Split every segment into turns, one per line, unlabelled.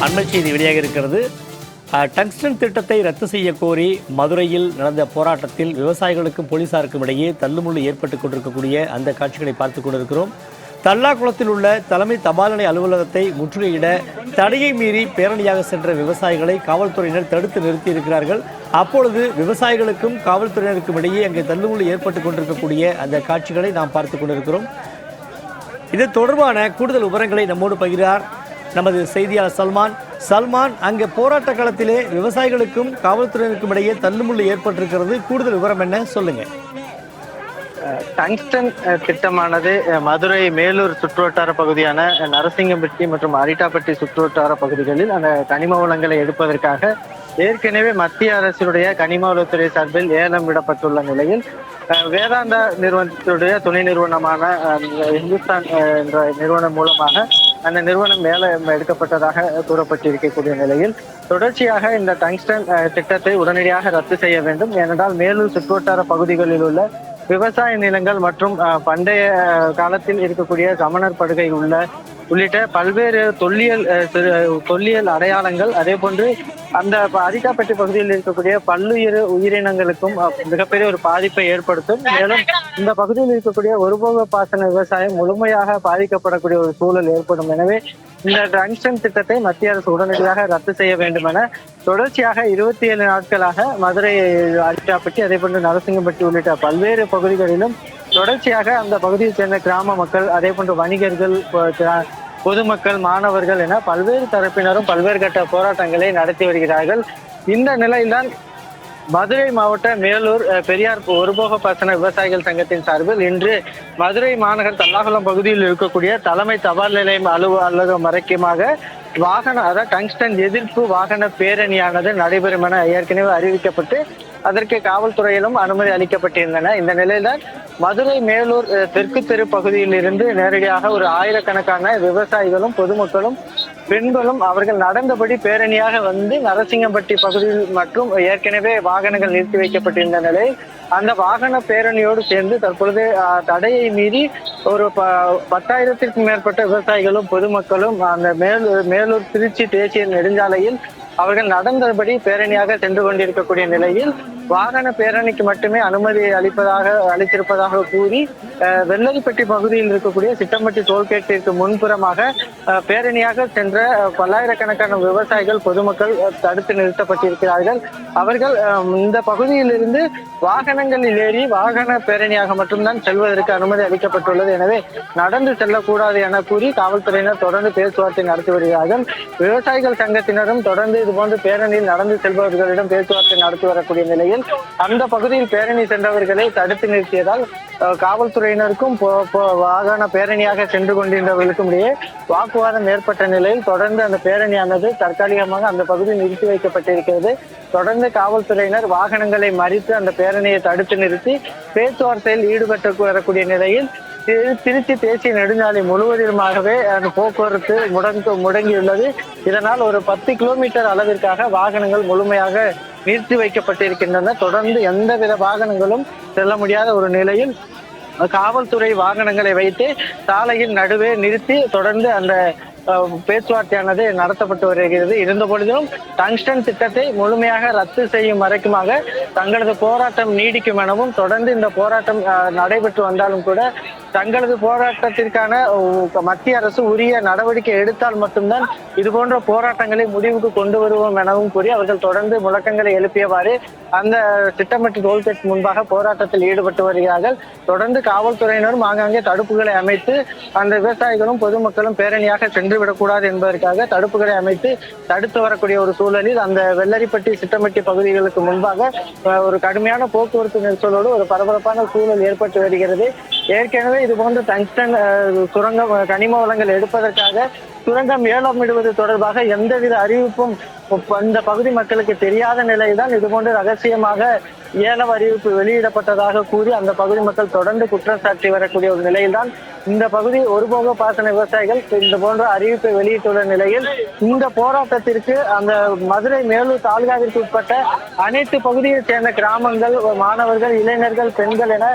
அண்மை செய்தி வெளியாக இருக்கிறது. டங்ஸ்டன் திட்டத்தை ரத்து செய்ய கோரி மதுரையில் நடந்த போராட்டத்தில் விவசாயிகளுக்கும் போலீசாருக்கும் இடையே தள்ளுமுள்ளு ஏற்பட்டுக் கொண்டிருக்கக்கூடிய அந்த காட்சிகளை பார்த்துக் கொண்டிருக்கிறோம். தல்லாக்குளத்தில் உள்ள தலைமை தபால் நிலைய அலுவலகத்தை முற்றுகையிட தடையை மீறி பேரணியாக சென்ற விவசாயிகளை காவல்துறையினர் தடுத்து நிறுத்தியிருக்கிறார்கள். அப்பொழுது விவசாயிகளுக்கும் காவல்துறையினருக்கும் இடையே அங்கே தள்ளுமுள்ளு ஏற்பட்டுக் கொண்டிருக்கக்கூடிய அந்த காட்சிகளை நாம் பார்த்துக் கொண்டிருக்கிறோம். இது தொடர்பான கூடுதல் விவரங்களை நம்மோடு பகிர்கிறார் நமது செய்தியாளர் சல்மான். சல்மான் அங்கே போராட்ட காலத்திலே விவசாயிகளுக்கும் காவல்துறையினருக்கும் இடையே தள்ளுமுள்ளு ஏற்பட்டிருக்கிறது. கூடுதல் விவரம் என்ன? சொல்லுங்க.
டங்ஸ்டன் திட்டமானது மதுரை மேலூர் சுற்றுவட்டார பகுதியான நரசிங்கம்பட்டி மற்றும் அரிட்டாப்பட்டி சுற்றுவட்டார பகுதிகளில் அந்த கனிம வளங்களை எடுப்பதற்காக ஏற்கனவே மத்திய அரசுடைய கனிம வளத்துறை சார்பில் ஏலம் விடப்பட்டுள்ள நிலையில் வேதாந்தா நிறுவனத்துடைய துணை நிறுவனமான இந்துஸ்தான் என்ற நிறுவனம் மூலமாக அந்த நிறுவனம் மேலே எடுக்கப்பட்டதாக கூறப்பட்டிருக்கக்கூடிய நிலையில் தொடர்ச்சியாக இந்த டங்ஸ்டன் திட்டத்தை உடனடியாக ரத்து செய்ய வேண்டும். ஏனென்றால் மேலூர் சுற்றுவட்டார பகுதிகளில் உள்ள விவசாய நிலங்கள் மற்றும் பண்டைய காலத்தில் இருக்கக்கூடிய சமணர் படுகை உள்ள உள்ளிட்ட பல்வேறு தொல்லியல் தொல்லியல் அடையாளங்கள் அதே போன்று அந்த ப- அரிக்காப்பட்டி பகுதியில் இருக்கக்கூடிய பல்லுயிர் உயிரினங்களுக்கும் மிகப்பெரிய ஒரு பாதிப்பை ஏற்படுத்தும். மேலும் இந்த பகுதியில் இருக்கக்கூடிய ஒருபோக பாசன விவசாயம் முழுமையாக பாதிக்கப்படக்கூடிய ஒரு சூழல் ஏற்படும். எனவே இந்த டங்ஸ்டன் திட்டத்தை மத்திய அரசு உடனடியாக ரத்து செய்ய வேண்டும் என தொடர்ச்சியாக இருபத்தி ஏழு நாட்களாக மதுரை அரிட்டாப்பட்டி அதே போன்று நரசிங்கம்பட்டி உள்ளிட்ட பல்வேறு பகுதிகளிலும் தொடர்ச்சியாக அந்த பகுதியை சேர்ந்த கிராம மக்கள் அதே போன்ற வணிகர்கள் பொதுமக்கள் மாணவர்கள் என பல்வேறு தரப்பினரும் பல்வேறு கட்ட போராட்டங்களை நடத்தி வருகிறார்கள். இந்த நிலையில்தான் மதுரை மாவட்ட மேலூர் பெரியார் ஒருபோக பாசன விவசாயிகள் சங்கத்தின் சார்பில் இன்று மதுரை மாநகர் தல்லாகுளம் பகுதியில் இருக்கக்கூடிய தலைமை தபால் நிலையம் அலுவலகம் வரைக்குமாக வாகன அதாவது டங்ஸ்டன் எதிர்ப்பு வாகன பேரணியானது நடைபெறும் என ஏற்கனவே அறிவிக்கப்பட்டு அதற்கு காவல்துறையிலும் அனுமதி அளிக்கப்பட்டிருந்தன. இந்த நிலையில்தான் மதுரை மேலூர் தெற்கு தெரு பகுதியில் இருந்து நேரடியாக ஒரு ஆயிரக்கணக்கான விவசாயிகளும் பொதுமக்களும் பெண்களும் அவர்கள் நடந்தபடி பேரணியாக வந்து நரசிங்கம்பட்டி பகுதியில் மற்றும் ஏற்கனவே வாகனங்கள் நிறுத்தி வைக்கப்பட்டிருந்த நிலையில் அந்த வாகன பேரணியோடு சேர்ந்து தற்பொழுது அஹ், தடையை மீறி ஒரு ப பத்தாயிரத்திற்கும் மேற்பட்ட விவசாயிகளும் பொதுமக்களும் அந்த மேலூர் மேலூர் திருச்சி தேசிய நெடுஞ்சாலையில் அவர்கள் நடந்தபடி பேரணியாக சென்று கொண்டிருக்கக்கூடிய நிலையில் வாகன பேரணிக்கு மட்டுமே அனுமதி அளிப்பதாக அளித்திருப்பதாக கூறி வெள்ளரிப்பட்டி பகுதியில் இருக்கக்கூடிய சிட்டம்பட்டி டோல்கேட்டிற்கு முன்புறமாக பேரணியாக சென்ற பல்லாயிரக்கணக்கான விவசாயிகள் பொதுமக்கள் தடுத்து நிறுத்தப்பட்டிருக்கிறார்கள். அவர்கள் இந்த பகுதியிலிருந்து வாகனங்களில் ஏறி வாகன பேரணியாக மட்டும்தான் செல்வதற்கு அனுமதி அளிக்கப்பட்டுள்ளது. எனவே நடந்து செல்லக்கூடாது என கூறி காவல்துறையினர் தொடர்ந்து பேச்சுவார்த்தை நடத்தி வருகிறார்கள். விவசாயிகள் சங்கத்தினரும் தொடர்ந்து இதுபோன்று பேரணியில் நடந்து செல்பவர்களிடம் பேச்சுவார்த்தை நடத்தி வரக்கூடிய நிலையில் அந்த பகுதியில் பேரணி சென்றவர்களை தடுத்து நிறுத்தியதால் காவல்துறையினருக்கும் வாகன பேரணியாக சென்று கொண்டிருந்தவர்களுக்கும் இடையே வாக்குவாதம் ஏற்பட்ட நிலையில் தொடர்ந்து அந்த பேரணியானது தற்காலிகமாக அந்த பகுதியில் நிறுத்தி வைக்கப்பட்டிருக்கிறது. தொடர்ந்து காவல்துறையினர் வாகனங்களை மறித்து அந்த பேரணியை தடுத்து நிறுத்தி பேச்சுவார்த்தையில் ஈடுபட்டு வரக்கூடிய நிலையில் திருச்சி தேசிய நெடுஞ்சாலை முழுவதுமாகவே அந்த போக்குவரத்து முடங்கு முடங்கியுள்ளது. இதனால் ஒரு பத்து கிலோமீட்டர் அளவிற்காக வாகனங்கள் முழுமையாக நிறுத்தி வைக்கப்பட்டிருக்கின்றன. தொடர்ந்து எந்தவித வாகனங்களும் செல்ல முடியாத ஒரு நிலையில் காவல்துறை வாகனங்களை வைத்து சாலையின் நடுவே நிறுத்தி தொடர்ந்து அந்த அஹ், பேச்சுவார்த்தையானது நடத்தப்பட்டு வருகிறது. இருந்த பொழுதிலும் டங்ஸ்டன் திட்டத்தை முழுமையாக ரத்து செய்யும் வரைக்குமாக தங்களது போராட்டம் நீடிக்கும் எனவும் தொடர்ந்து இந்த போராட்டம் அஹ், நடைபெற்று வந்தாலும் கூட தங்களது போராட்டத்திற்கான மத்திய அரசு உரிய நடவடிக்கை எடுத்தால் மட்டும்தான் இது போன்ற போராட்டங்களை முடிவுக்கு கொண்டு வருவோம் எனவும் கூறி அவர்கள் தொடர்ந்து முழக்கங்களை எழுப்பியவாறு அந்த திட்டமிட்டு டோல்கேட் முன்பாக போராட்டத்தில் ஈடுபட்டு வருகிறார்கள். தொடர்ந்து காவல்துறையினரும் ஆங்காங்கே தடுப்புகளை அமைத்து அந்த விவசாயிகளும் பொதுமக்களும் பேரணியாக சென்று விடக்கூடாது என்பதற்காக தடுப்புகளை அமைத்து தடுத்து வரக்கூடிய ஒரு சூழலில் அந்த வெள்ளரிப்பட்டி சிட்டம்பட்டி பகுதிகளுக்கு முன்பாக ஒரு கடுமையான போக்குவரத்து நெரிசலோடு ஒரு பரபரப்பான சூழல் ஏற்பட்டு வருகிறது. ஏற்கனவே இது போன்ற டங்ஸ்டன் சுரங்கம் கனிம வளங்கள் எடுப்பதற்காக சுரங்கம் ஏலமிடுவது தொடர்பாக எந்தவித அறிவிப்பும் அந்த இந்த பகுதி மக்களுக்கு தெரியாத நிலையில்தான் இது போன்று ரகசியமாக ஏலம் அறிவிப்பு வெளியிடப்பட்டதாக கூறி அந்த பகுதி மக்கள் தொடர்ந்து குற்றம் சாட்டி வரக்கூடிய ஒரு நிலையில்தான் இந்த பகுதி ஒருபோக பாசன விவசாயிகள் இந்த போன்ற அறிவிப்பை வெளியிட்டுள்ள நிலையில் இந்த போராட்டத்திற்கு அந்த மதுரை மேலூர் தாலுகாவிற்கு உட்பட்ட அனைத்து பகுதியைச் சேர்ந்த கிராமங்கள் மாணவர்கள் இளைஞர்கள் பெண்கள் என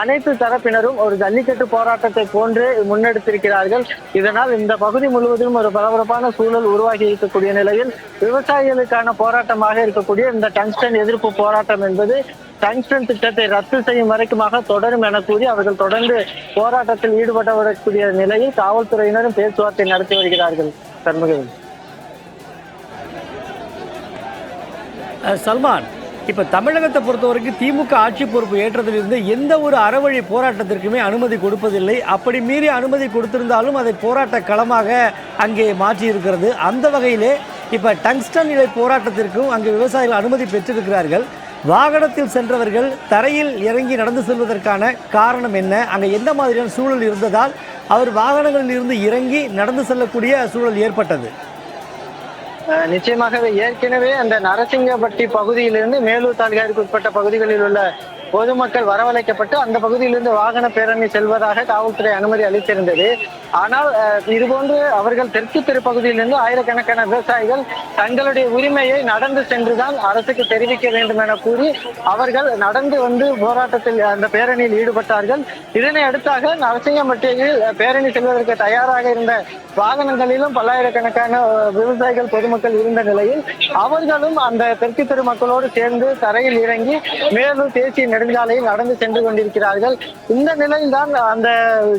அனைத்து தரப்பினரும் ஒரு ஜல்லிக்கட்டு போராட்டத்தை போன்று முன்னெடுத்திருக்கிறார்கள். இதனால் இந்த பகுதி முழுவதும் ஒரு பரபரப்பான சூழல் உருவாகி இருக்கக்கூடிய நிலையில் விவசாயிகளுக்கான போராட்டமாக இருக்கக்கூடிய இந்த டங்ஸ்டன் எதிர்ப்பு போராட்டம் என்பது டங்ஸ்டன் திட்டத்தை ரத்து செய்யும் வரைக்குமாக தொடரும் என கூறி அவர்கள் தொடர்ந்து போராட்டத்தில் ஈடுபட வரக்கூடிய நிலையில் காவல்துறையினரும் பேச்சுவார்த்தை நடத்தி வருகிறார்கள்.
சண்முகம். சல்மான் இப்போ தமிழகத்தை பொறுத்த வரைக்கும் திமுக ஆட்சி பொறுப்பு ஏற்றதிலிருந்து எந்த ஒரு அறவழி போராட்டத்திற்குமே அனுமதி கொடுப்பதில்லை. அப்படி மீறி அனுமதி கொடுத்திருந்தாலும் அதை போராட்ட களமாக அங்கே மாற்றியிருக்கிறது. அந்த வகையிலே இப்போ டங்ஸ்டன் இலை போராட்டத்திற்கும் அங்கே விவசாயிகள் அனுமதி பெற்றிருக்கிறார்கள். வாகனத்தில் சென்றவர்கள் தரையில் இறங்கி நடந்து செல்வதற்கான காரணம் என்ன? அங்கே எந்த மாதிரியான சூழல் இருந்ததால் அவர் வாகனங்களில் இருந்து இறங்கி நடந்து செல்லக்கூடிய சூழல் ஏற்பட்டது?
நிச்சயமாகவே ஏற்கனவே அந்த நரசிங்கப்பட்டி பகுதியிலிருந்து மேலூர் தாலுகாவிற்கு உட்பட்ட பகுதிகளில் உள்ள பொதுமக்கள் வரவழைக்கப்பட்டு அந்த பகுதியிலிருந்து வாகன பேரணி செல்வதாக காவல்துறை அனுமதி அளித்திருந்தது. ஆனால் இதுபோன்று அவர்கள் தெற்கு தெரு பகுதியிலிருந்து ஆயிரக்கணக்கான விவசாயிகள் தங்களுடைய உரிமையை நடந்து சென்றுதான் அரசுக்கு தெரிவிக்க வேண்டும் என கூறி அவர்கள் நடந்து வந்து போராட்டத்தில் அந்த பேரணியில் ஈடுபட்டார்கள். இதனை அடுத்தாக நரசிங்கம்பட்டியில் பேரணி செல்வதற்கு தயாராக இருந்த வாகனங்களிலும் பல்லாயிரக்கணக்கான விவசாயிகள் பொதுமக்கள் இருந்த நிலையில் அவர்களும் அந்த தெற்கு தெரு மக்களோடு சேர்ந்து தரையில் இறங்கி மேலும் தேசிய நெடுஞ்சாலையில் நடந்து சென்று கொண்டிருக்கிறார்கள். இந்த நிலையில்தான் அந்த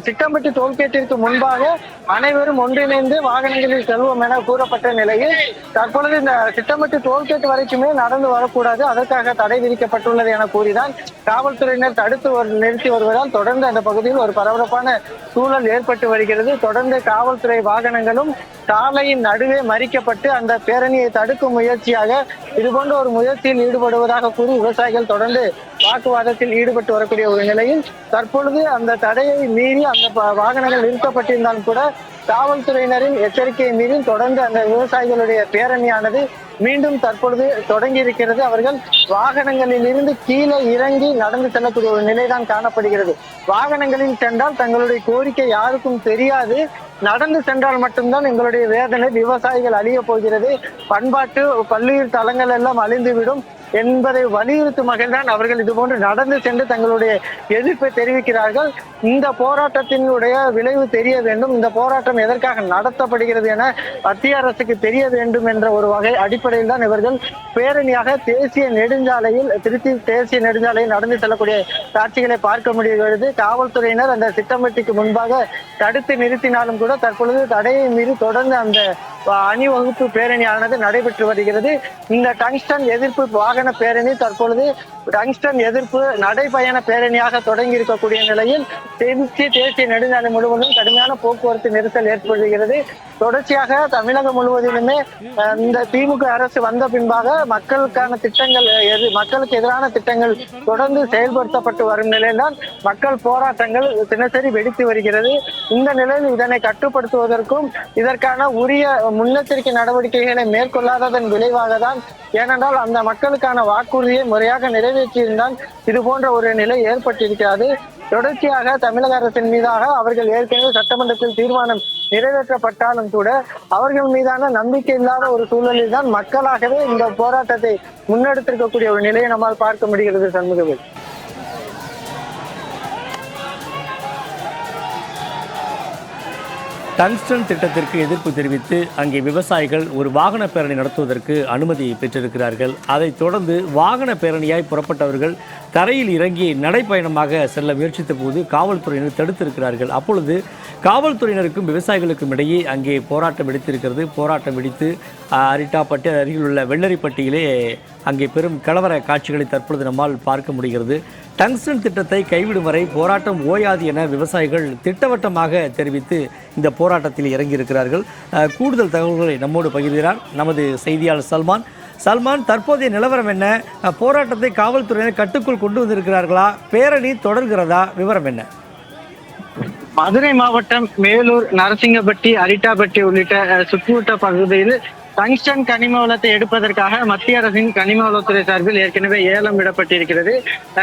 சிட்டம்பட்டி டோல்கேட்டிற்கு முன்பாக அனைவரும் ஒன்றிணைந்து வாகனங்களில் செல்வோம் என கூறப்பட்ட நிலையில் தற்பொழுது இந்த சிட்டம்பட்டி டோல்கேட் வரைக்குமே நடந்து வரக்கூடாது. அதற்காக தடை விதிக்கப்பட்டுள்ளது என கூறிதான் காவல்துறையினர் தடுத்து நிறுத்தி வருவதால் தொடர்ந்து அந்த பகுதியில் ஒரு பரபரப்பான சூழல் ஏற்பட்டு வருகிறது. தொடர்ந்து காவல்துறை வாகனங்களும் சாலையின் நடுவே மறிக்கப்பட்டு அந்த பேரணியை தடுக்கும் முயற்சியாக இதுபோன்ற ஒரு முயற்சியில் ஈடுபடுவதாக கூறி விவசாயிகள் தொடர்ந்து வாக்குவாதத்தில் ஈடுபட்டு வரக்கூடிய ஒரு நிலையில் தற்பொழுது அந்த தடையை மீறி அந்த வாகனங்கள் நிறுத்தப்பட்டிருந்தாலும் கூட காவல்துறையினரின் எச்சரிக்கையை மீறி தொடர்ந்து அந்த விவசாயிகளுடைய பேரணியானது மீண்டும் தற்பொழுது தொடங்கி இருக்கிறது அவர்கள் வாகனங்களில் இருந்து கீழே இறங்கி நடந்து செல்லக்கூடிய ஒரு நிலைதான் காணப்படுகிறது. வாகனங்களில் சென்றால் தங்களுடைய கோரிக்கை யாருக்கும் தெரியாது. நடந்து சென்றால் மட்டும்தான் எங்களுடைய வேதனை விவசாயிகள் அழிய போகிறது. பண்பாட்டு பல்லுயிர் தலங்கள் எல்லாம் அழிந்துவிடும். என்பதை வலியுறுத்தும் வகையில்தான் அவர்கள் இதுபோன்று நடந்து சென்று தங்களுடைய எதிர்ப்பை தெரிவிக்கிறார்கள். இந்த போராட்டத்தினுடைய விளைவு தெரிய வேண்டும். இந்த போராட்டம் எதற்காக நடத்தப்படுகிறது என மத்திய அரசுக்கு தெரிய வேண்டும் என்ற ஒரு வகை அடிப்படையில் தான் இவர்கள் பேரணியாக தேசிய நெடுஞ்சாலையில் திருச்சி தேசிய நெடுஞ்சாலையில் நடந்து செல்லக்கூடிய காட்சிகளை பார்க்க முடிகிறது. காவல்துறையினர் அந்த சிட்டம்பட்டிக்கு முன்பாக தடுத்து நிறுத்தினாலும் கூட தற்பொழுது தடையை மீறி தொடர்ந்து அந்த அணிவகுப்பு பேரணியானது நடைபெற்று வருகிறது. இந்த டங்ஸ்டன் எதிர்ப்பு வாகன பேரணி தற்பொழுது டங்ஸ்டன் எதிர்ப்பு நடைபயண பேரணியாக தொடங்கி இருக்கக்கூடிய நிலையில் திருச்சி தேசிய நெடுஞ்சாலை முழுவதும் கடுமையான போக்குவரத்து நெரிசல் ஏற்படுகிறது. தொடர்ச்சியாக தமிழகம் முழுவதிலுமே இந்த திமுக அரசு வந்த பின்பாக மக்களுக்கான திட்டங்கள் எது- மக்களுக்கு எதிரான திட்டங்கள் தொடர்ந்து செயல்படுத்தப்பட்டு வரும் நிலையில்தான் மக்கள் போராட்டங்கள் தினசரி வெடித்து வருகிறது. இந்த நிலையில் இதனை கட்டுப்படுத்துவதற்கும் இதற்கான உரிய முன்னெச்சரிக்கை நடவடிக்கைகளை மேற்கொள்ளாததன் விளைவாக தான் ஏனென்றால் அந்த மக்களுக்கான வாக்குறுதியை முறையாக நிறைவேற்றியிருந்தால் இது போன்ற ஒரு நிலை ஏற்பட்டிருக்கிறது தொடர்ச்சியாக தமிழக அரசின் மீதாக அவர்கள் ஏற்கனவே சட்டமன்றத்தில் தீர்மானம் நிறைவேற்றப்பட்டாலும் கூட அவர்கள் மீதான நம்பிக்கை இல்லாத ஒரு சூழலில் தான் மக்களாகவே இந்த போராட்டத்தை முன்னெடுத்திருக்கக்கூடிய ஒரு நிலையை நம்மால் பார்க்க முடிகிறது சண்முகவில்.
டங்ஸ்டன் திட்டத்திற்கு எதிர்ப்பு தெரிவித்து அங்கே விவசாயிகள் ஒரு வாகன பேரணி நடத்துவதற்கு அனுமதி பெற்றிருக்கிறார்கள். அதைத் தொடர்ந்து வாகன பேரணியாய் புறப்பட்டவர்கள் தரையில் இறங்கி நடைப்பயணமாக செல்ல முயற்சித்த போது காவல்துறையினர் தடுத்திருக்கிறார்கள். அப்பொழுது காவல்துறையினருக்கும் விவசாயிகளுக்கும் இடையே அங்கே போராட்டம் வெடித்திருக்கிறது. போராட்டம் வெடித்து அஹ், அரிட்டாப்பட்டு அருகில் உள்ள வெள்ளரிப்பட்டியிலே அங்கே பெரும் கலவர காட்சிகளை தற்பொழுது நம்மால் பார்க்க முடிகிறது. டங்ஸ்டன் திட்டத்தை கைவிடும் வரை போராட்டம் ஓயாது என விவசாயிகள் திட்டவட்டமாக தெரிவித்து இந்த போராட்டத்தில் இறங்கியிருக்கிறார்கள். கூடுதல் தகவல்களை நம்மோடு பகிர்கிறார் நமது செய்தியாளர் சல்மான். சல்மான் தற்போதைய நிலவரம் என்ன? போராட்டத்தை காவல்துறையினர் கட்டுக்குள் கொண்டு வந்திருக்கிறார்களா? பேரணி தொடர்கிறதா? விவரம் என்ன?
மதுரை மாவட்டம் மேலூர் நரசிங்கப்பட்டி அரிட்டாப்பட்டி உள்ளிட்ட சுற்றுவட்ட பகுதியில் டங்ஸ்டன் கனிம வளத்தை எடுப்பதற்காக மத்திய அரசின் கனிம வளத்துறை சார்பில் ஏற்கனவே ஏலம் விடப்பட்டிருக்கிறது.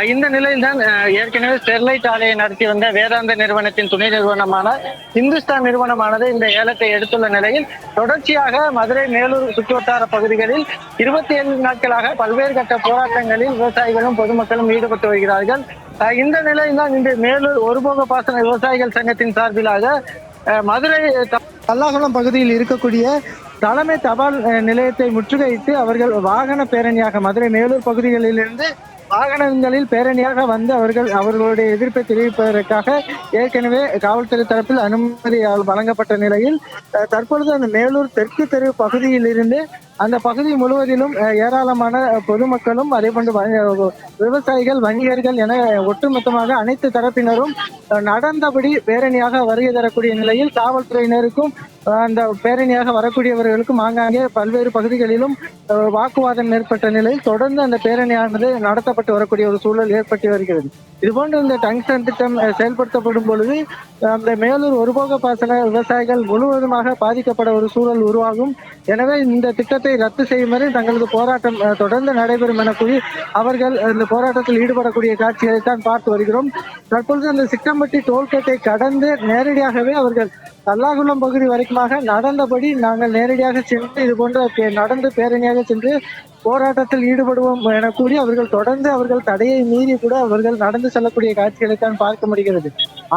இந்த நிலையில் தான் ஏற்கனவே ஸ்டெர்லைட் ஆலையை நடத்தி வந்த வேதாந்த நிறுவனத்தின் துணை நிறுவனமான இந்துஸ்தான் நிறுவனமானது இந்த ஏலத்தை எடுத்துள்ள நிலையில் தொடர்ச்சியாக மதுரை மேலூர் சுற்றுவட்டார பகுதிகளில் இருபத்தி ஏழு நாட்களாக பல்வேறு கட்ட போராட்டங்களில் விவசாயிகளும் பொதுமக்களும் ஈடுபட்டு வருகிறார்கள். அஹ் இந்த நிலையில் தான் இன்று மேலூர் ஒருபோக பாசன விவசாயிகள் சங்கத்தின் சார்பிலாக அஹ் மதுரை த- பகுதியில் இருக்கக்கூடிய தலைமை தபால் நிலையத்தை முற்றுகையிட்டு அவர்கள் வாகன பேரணியாக மதுரை மேலூர் பகுதிகளிலிருந்து வாகனங்களில் பேரணியாக வந்து அவர்கள் அவர்களுடைய எதிர்ப்பை தெரிவிப்பதற்காக ஏற்கனவே காவல்துறை தரப்பில் அனுமதி வழங்கப்பட்ட நிலையில் அஹ், தற்பொழுது அந்த மேலூர் தெற்கு தெரு பகுதியிலிருந்து அந்த பகுதி முழுவதிலும் ஏராளமான பொதுமக்களும் அதே போன்று விவசாயிகள் வணிகர்கள் என ஒட்டுமொத்தமாக அனைத்து தரப்பினரும் நடந்தபடி பேரணியாக வருகை தரக்கூடிய நிலையில் காவல்துறையினருக்கும் அந்த பேரணியாக வரக்கூடியவர்களுக்கும் ஆங்காங்கே பல்வேறு பகுதிகளிலும் வாக்குவாதம் ஏற்பட்ட நிலையில் தொடர்ந்து அந்த பேரணியானது நடத்தப்பட்டு வரக்கூடிய ஒரு சூழல் ஏற்பட்டு வருகிறது. இதுபோன்று இந்த டங்ஸ்டன் திட்டம் செயல்படுத்தப்படும் பொழுது அந்த மேலூர் ஒருபோக பாசன விவசாயிகள் முழுவதுமாக பாதிக்கப்பட ஒரு சூழல் உருவாகும். எனவே இந்த திட்டத்தை ரத்து செய்யுமாறு தங்களது போராட்டம் தொடர்ந்து நடைபெறும் என கூறி அவர்கள் இந்த போராட்டத்தில் ஈடுபடக்கூடிய காட்சிகளை தான் பார்த்து வருகிறோம். தற்பொழுது அந்த சிக்கம்பட்டி டோல்கேட்டை கடந்து நேரடியாகவே அவர்கள் தல்லாகுளம் பகுதி வரைக்குமாக நடந்தபடி நாங்கள் நேரடியாக சென்று இது போன்ற நடந்து பேரணியாக சென்று போராட்டத்தில் ஈடுபடுவோம் என கூறி அவர்கள் தொடர்ந்து அவர்கள் தடையை மீறி கூட அவர்கள் நடந்து செல்லக்கூடிய காட்சிகளை தான் பார்க்க முடிகிறது.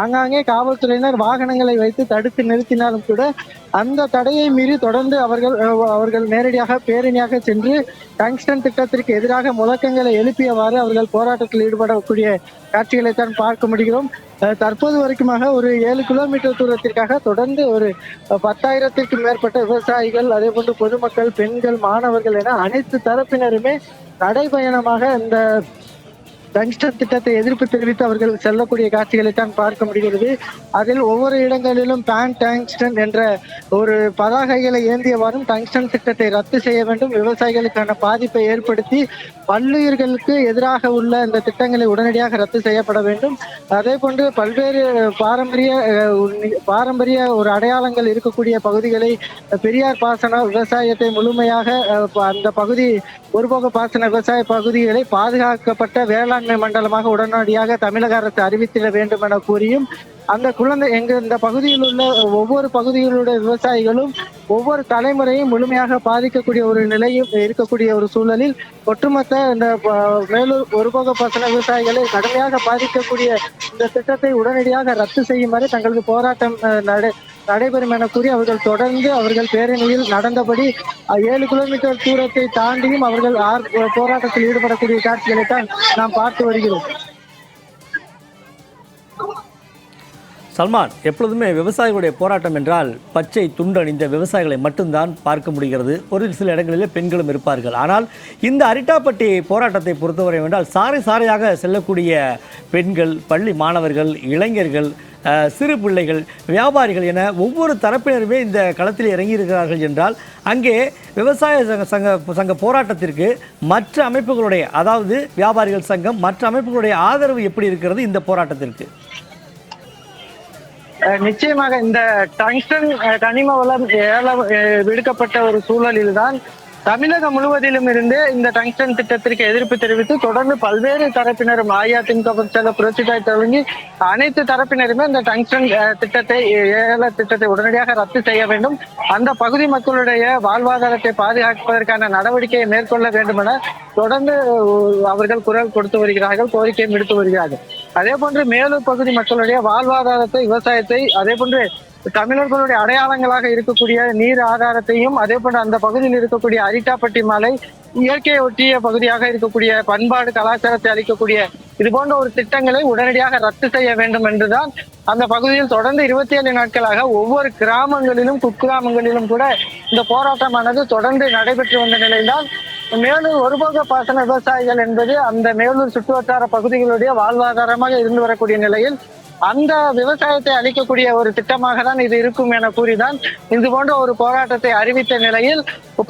ஆங்காங்கே காவல்துறையினர் வாகனங்களை வைத்து தடுத்து நிறுத்தினாலும் கூட அந்த தடையை மீறி தொடர்ந்து அவர்கள் அவர்கள் நேரடியாக பேரணியாக சென்று டங்ஸ்டன் திட்டத்திற்கு எதிராக முழக்கங்களை எழுப்பியவாறு அவர்கள் போராட்டத்தில் ஈடுபடக்கூடிய காட்சிகளை தான் பார்க்க முடிகிறோம். தற்போது வரைக்குமாக ஒரு ஏழு கிலோமீட்டர் தூரத்திற்காக தொடர்ந்து ஒரு பத்தாயிரத்திற்கும் மேற்பட்ட விவசாயிகள் அதே போன்று பொதுமக்கள் பெண்கள் மாணவர்கள் என அனைத்து தரப்பினருமே நடைபயணமாக இந்த டங்ஸ்டன் திட்டத்தை எதிர்ப்பு தெரிவித்து அவர்கள் செல்லக்கூடிய காட்சிகளை தான் பார்க்க முடிகிறது. அதில் ஒவ்வொரு இடங்களிலும் பேன் டங்ஸ்டன் என்ற ஒரு பதாகைகளை ஏந்தியவாறும் டங்ஸ்டன் திட்டத்தை ரத்து செய்ய வேண்டும். விவசாயிகளுக்கான பாதிப்பை ஏற்படுத்தி பல்லுயிர்களுக்கு எதிராக உள்ள இந்த திட்டங்களை உடனடியாக ரத்து செய்யப்பட வேண்டும். அதே போன்று பல்வேறு பாரம்பரிய பாரம்பரிய ஒரு அடையாளங்கள் இருக்கக்கூடிய பகுதிகளை பெரியார் பாசன விவசாயத்தை முழுமையாக அந்த பகுதி ஒருபோக பாசன விவசாய பகுதிகளை பாதுகாக்கப்பட்ட வேளாண்மை மண்டலமாக உடனடியாக தமிழக அரசு அறிவித்திட வேண்டும் என கூறியும் அந்த குழந்தை எங்க இந்த பகுதியில் உள்ள ஒவ்வொரு பகுதியிலுள்ள விவசாயிகளும் ஒவ்வொரு தலைமுறையும் முழுமையாக பாதிக்கக்கூடிய ஒரு நிலையும் இருக்கக்கூடிய ஒரு சூழலில் ஒட்டுமொத்த இந்த மேலூர் ஒருபோக பாசன விவசாயிகளை கடுமையாக பாதிக்கக்கூடிய இந்த திட்டத்தை உடனடியாக ரத்து செய்யும் வரை தங்களது போராட்டம் நட நடை நடைபெறும் என கூறி அவர்கள் தொடர்ந்து அவர்கள் பேரணியில் நடந்தபடி ஏழு கிலோமீட்டர் தூரத்தை தாண்டியும் அவர்கள் ஆர் போராட்டத்தில் ஈடுபடக்கூடிய காட்சிகளை தான் நாம் பார்த்து வருகிறோம்.
சல்மான் எப்பொழுதுமே விவசாயிகளுடைய போராட்டம் என்றால் பச்சை துண்டு அணிந்த விவசாயிகளை மட்டும்தான் பார்க்க முடிகிறது. ஒரு சில இடங்களிலே பெண்களும் இருப்பார்கள். ஆனால் இந்த அரிட்டாப்பட்டி போராட்டத்தை பொறுத்தவரை என்றால் சாறை சாறையாக செல்லக்கூடிய பெண்கள் பள்ளி மாணவர்கள் இளைஞர்கள் சிறு பிள்ளைகள் வியாபாரிகள் என ஒவ்வொரு தரப்பினருமே இந்த களத்தில் இறங்கியிருக்கிறார்கள் என்றால் அங்கே விவசாய சங்க சங்க சங்க போராட்டத்திற்கு மற்ற அமைப்புகளுடைய அதாவது வியாபாரிகள் சங்கம் மற்ற அமைப்புகளுடைய ஆதரவு எப்படி இருக்கிறது இந்த போராட்டத்திற்கு?
அஹ் நிச்சயமாக இந்த டங்ஸ்டன் கனிம வளம் ஏலம் விடுக்கப்பட்ட ஒரு சூழலில் தான் தமிழகம் முழுவதிலும் இருந்து இந்த டங்ஸ்டன் திட்டத்திற்கு எதிர்ப்பு தெரிவித்து தொடர்ந்து பல்வேறு தரப்பினரும் அஇஅதிமுக பொதுச்செயலர் புரட்சிதாய் தொடங்கி அனைத்து தரப்பினருமே இந்த டங்ஸ்டன் திட்டத்தை ஏல திட்டத்தை உடனடியாக ரத்து செய்ய வேண்டும். அந்த பகுதி மக்களுடைய வாழ்வாதாரத்தை பாதுகாப்பதற்கான நடவடிக்கையை மேற்கொள்ள வேண்டும் என தொடர்ந்து அவர்கள் குரல் கொடுத்து வருகிறார்கள் கோரிக்கை விடுத்து வருகிறார்கள். அதே போன்று மேலூர் பகுதி மக்களுடைய வாழ்வாதாரத்தை விவசாயத்தை அதே போன்று தமிழர்களுடைய அடையாளங்களாக இருக்கக்கூடிய நீர் ஆதாரத்தையும் அதே போன்ற அந்த பகுதியில் இருக்கக்கூடிய அரிட்டாப்பட்டி மலை இயற்கையை ஒட்டிய பகுதியாக இருக்கக்கூடிய பண்பாடு கலாச்சாரத்தை அளிக்கக்கூடிய இது போன்ற ஒரு திட்டங்களை உடனடியாக ரத்து செய்ய வேண்டும் என்றுதான் அந்த பகுதியில் தொடர்ந்து இருபத்தி ஏழு நாட்களாக ஒவ்வொரு கிராமங்களிலும் குக்கிராமங்களிலும் கூட இந்த போராட்டமானது தொடர்ந்து நடைபெற்று வந்த நிலையில்தான் மேலூர் ஒருபோக பாசன விவசாயிகள் என்பது அந்த மேலூர் சுற்றுவட்டார பகுதிகளுடைய வாழ்வாதாரமாக இருந்து வரக்கூடிய நிலையில் அந்த விவசாயத்தை அளிக்கக்கூடிய ஒரு திட்டமாக தான் இது இருக்கும் என கூறிதான் இது போன்ற ஒரு போராட்டத்தை அறிவித்த நிலையில்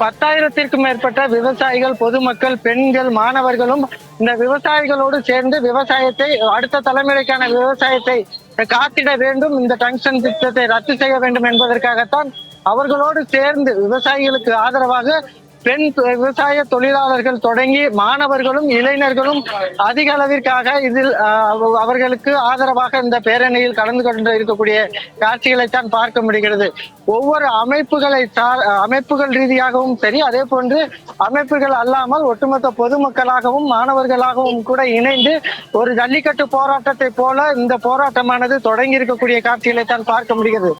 பத்தாயிரத்திற்கும் மேற்பட்ட விவசாயிகள் பொதுமக்கள் பெண்கள் மாணவர்களும் இந்த விவசாயிகளோடு சேர்ந்து விவசாயத்தை அடுத்த தலைமுறைக்கான விவசாயத்தை காத்திட வேண்டும் இந்த டங்ஷன் திட்டத்தை ரத்து செய்ய வேண்டும் என்பதற்காகத்தான் அவர்களோடு சேர்ந்து விவசாயிகளுக்கு ஆதரவாக பெண் விவசாய தொழிலாளர்கள் தொடங்கி மாணவர்களும் இளைஞர்களும் அதிக அளவிற்காக இதில் அவர்களுக்கு ஆதரவாக இந்த பேரணியில் கலந்து கொண்டு இருக்கக்கூடிய காட்சிகளை தான் பார்க்க முடிகிறது. ஒவ்வொரு அமைப்புகளை சார் அமைப்புகள் ரீதியாகவும் சரி அதே போன்று அமைப்புகள் அல்லாமல் ஒட்டுமொத்த பொதுமக்களாகவும் மாணவர்களாகவும் கூட இணைந்து ஒரு ஜல்லிக்கட்டு போராட்டத்தை போல இந்த போராட்டமானது தொடங்கி இருக்கக்கூடிய காட்சிகளை தான் பார்க்க முடிகிறது.